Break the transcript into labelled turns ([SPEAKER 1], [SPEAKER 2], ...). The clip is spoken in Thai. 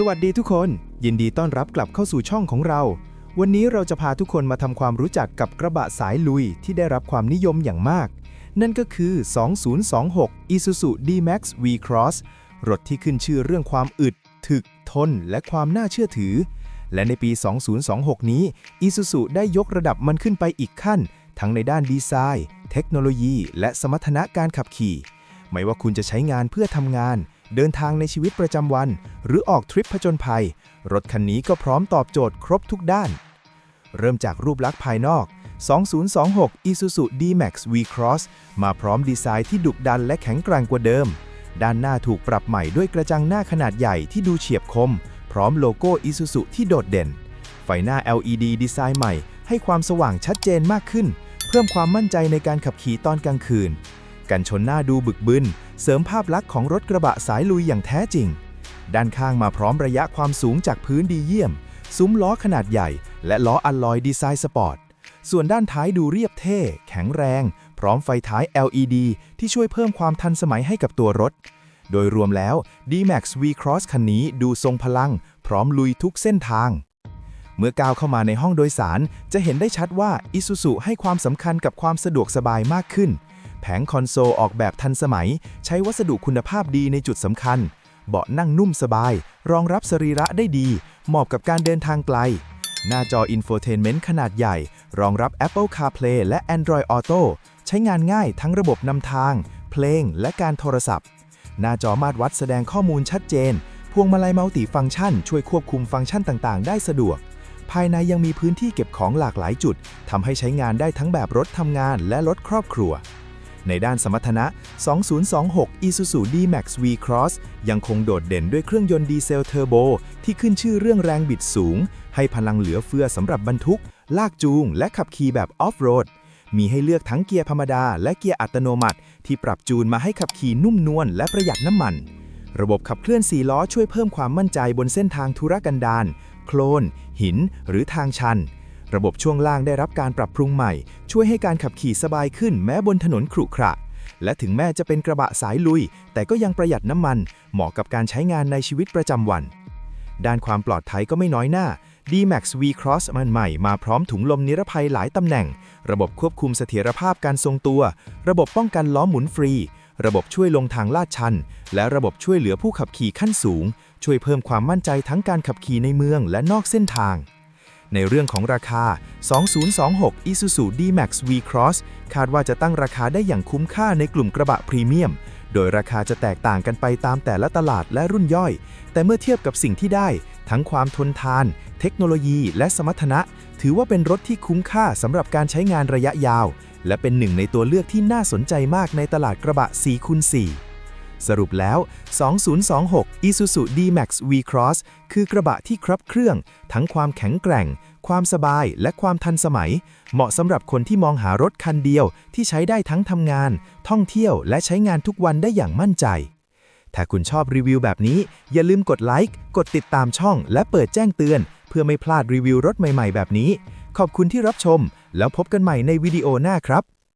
[SPEAKER 1] สวัสดีทุกคน ยินดีต้อนรับกลับเข้าสู่ช่องของเรา วันนี้เราจะพาทุกคนมาทำความรู้จักกับกระบะสายลุยที่ได้รับความนิยมอย่างมาก นั่นก็คือ 2026 Isuzu D-Max V-Cross รถที่ขึ้นชื่อเรื่องความอึด ถึก ทน และความน่าเชื่อถือ และในปี 2026 นี้ Isuzu ได้ยกระดับมันขึ้นไปอีกขั้น ทั้งในด้านดีไซน์ เทคโนโลยี และสมรรถนะการขับขี่ ไม่ว่าคุณจะใช้งานเพื่อทำงาน เดินทางในชีวิตประจำวัน หรือออกทริปผจญภัย รถคันนี้ก็พร้อมตอบโจทย์ครบทุกด้าน เริ่มจากรูปลักษณ์ภายนอก 2026 Isuzu D-Max V-Cross มาพร้อมดีไซน์ที่ดุดันและแข็งแกร่งกว่าเดิม ด้านหน้าถูกปรับใหม่ด้วยกระจังหน้าขนาดใหญ่ที่ดูเฉียบคม พร้อมโลโก้ Isuzu ที่โดดเด่น ไฟหน้า LED ดีไซน์ใหม่ ให้ความสว่างชัดเจนมากขึ้น เพิ่มความมั่นใจในการขับขี่ตอนกลางคืน กันชนหน้าดูบึกบึน เสริมภาพลักษณ์ของรถกระบะสายลุยอย่างแท้จริง ด้านข้างมาพร้อมระยะความสูงจากพื้นดีเยี่ยม ซุ้มล้อขนาดใหญ่ และล้ออัลลอยดีไซน์สปอร์ต ส่วนด้านท้ายดูเรียบเท่ แข็งแรง พร้อมไฟท้าย LED ที่ช่วยเพิ่มความทันสมัยให้กับตัวรถ โดยรวมแล้ว D-Max V-Cross คันนี้ดูทรงพลัง พร้อมลุยทุกเส้นทางเมื่อก้าวเข้ามาในห้องโดยสาร จะเห็นได้ชัดว่า Isuzu ให้ความสำคัญกับความสะดวกสบายมากขึ้น แผงคอนโซลออกแบบทันสมัย ใช้วัสดุคุณภาพดีในจุดสำคัญ เบาะนั่งนุ่มสบาย รองรับสรีระได้ดี เหมาะกับการเดินทางไกล หน้าจอ Infotainment ขนาดใหญ่ รองรับ Apple CarPlay และ Android Auto ใช้งานง่ายทั้งระบบนำทาง เพลง และการโทรศัพท์ หน้าจอมาตรวัดแสดงข้อมูลชัดเจน พวงมาลัยมัลติฟังก์ชัน ช่วยควบคุมฟังก์ชันต่างๆ ได้สะดวกภายในยังมีพื้นที่เก็บของหลากหลายจุด ทำให้ใช้งานได้ทั้งแบบรถทำงานและรถครอบครัว ในด้านสมรรถนะ 2026 Isuzu D-Max V-Cross ยังคงโดดเด่นด้วยเครื่องยนต์ดีเซลเทอร์โบ ที่ขึ้นชื่อเรื่องแรงบิดสูง ให้พลังเหลือเฟือสำหรับบรรทุก ลากจูง และขับขี่แบบออฟโรด มีให้เลือกทั้งเกียร์ธรรมดา และเกียร์อัตโนมัติ ที่ปรับจูนมาให้ขับขี่นุ่มนวลและประหยัดน้ำมัน ระบบขับเคลื่อน4ล้อช่วยเพิ่มความมั่นใจบนเส้นทางธุรกันดารโคลน หิน หรือทางชัน ระบบช่วงล่างได้รับการปรับปรุงใหม่ ช่วยให้การขับขี่สบายขึ้นแม้บนถนนขรุขระ และถึงแม้จะเป็นกระบะสายลุย แต่ก็ยังประหยัดน้ำมัน เหมาะกับการใช้งานในชีวิตประจำวัน ด้านความปลอดภัยก็ไม่น้อยหน้า D-Max V-Cross มันใหม่มาพร้อมถุงลมนิรภัยหลายตำแหน่ง ระบบควบคุมเสถียรภาพการทรงตัว ระบบป้องกันล้อหมุนฟรี ระบบช่วยลงทางลาดชัน และระบบช่วยเหลือผู้ขับขี่ขั้นสูง ช่วยเพิ่มความมั่นใจทั้งการขับขี่ในเมืองและนอกเส้นทาง ในเรื่องของราคา 2026 Isuzu D-Max V-Cross คาดว่าจะตั้งราคาได้อย่างคุ้มค่าในกลุ่มกระบะพรีเมียม โดยราคาจะแตกต่างกันไปตามแต่ละตลาดและรุ่นย่อย แต่เมื่อเทียบกับสิ่งที่ได้ ทั้งความทนทาน เทคโนโลยี และสมรรถนะ ถือว่าเป็นรถที่คุ้มค่าสำหรับการใช้งานระยะยาว และเป็นหนึ่งในตัวเลือกที่น่าสนใจมากในตลาดกระบะ 4x4 สรุปแล้ว 2026 Isuzu D-Max V-Cross คือกระบะที่ครบเครื่อง ทั้งความแข็งแกร่ง ความสบายและความทันสมัย เหมาะสำหรับคนที่มองหารถคันเดียวที่ใช้ได้ทั้งทำงาน ท่องเที่ยวและใช้งานทุกวันได้อย่างมั่นใจ ถ้าคุณชอบรีวิวแบบนี้ อย่าลืมกดไลค์ กดติดตามช่อง และเปิดแจ้งเตือน เพื่อไม่พลาดรีวิวรถใหม่ ๆ แบบนี้ ขอบคุณที่รับชม แล้วพบกันใหม่ในวิดีโอหน้าครับ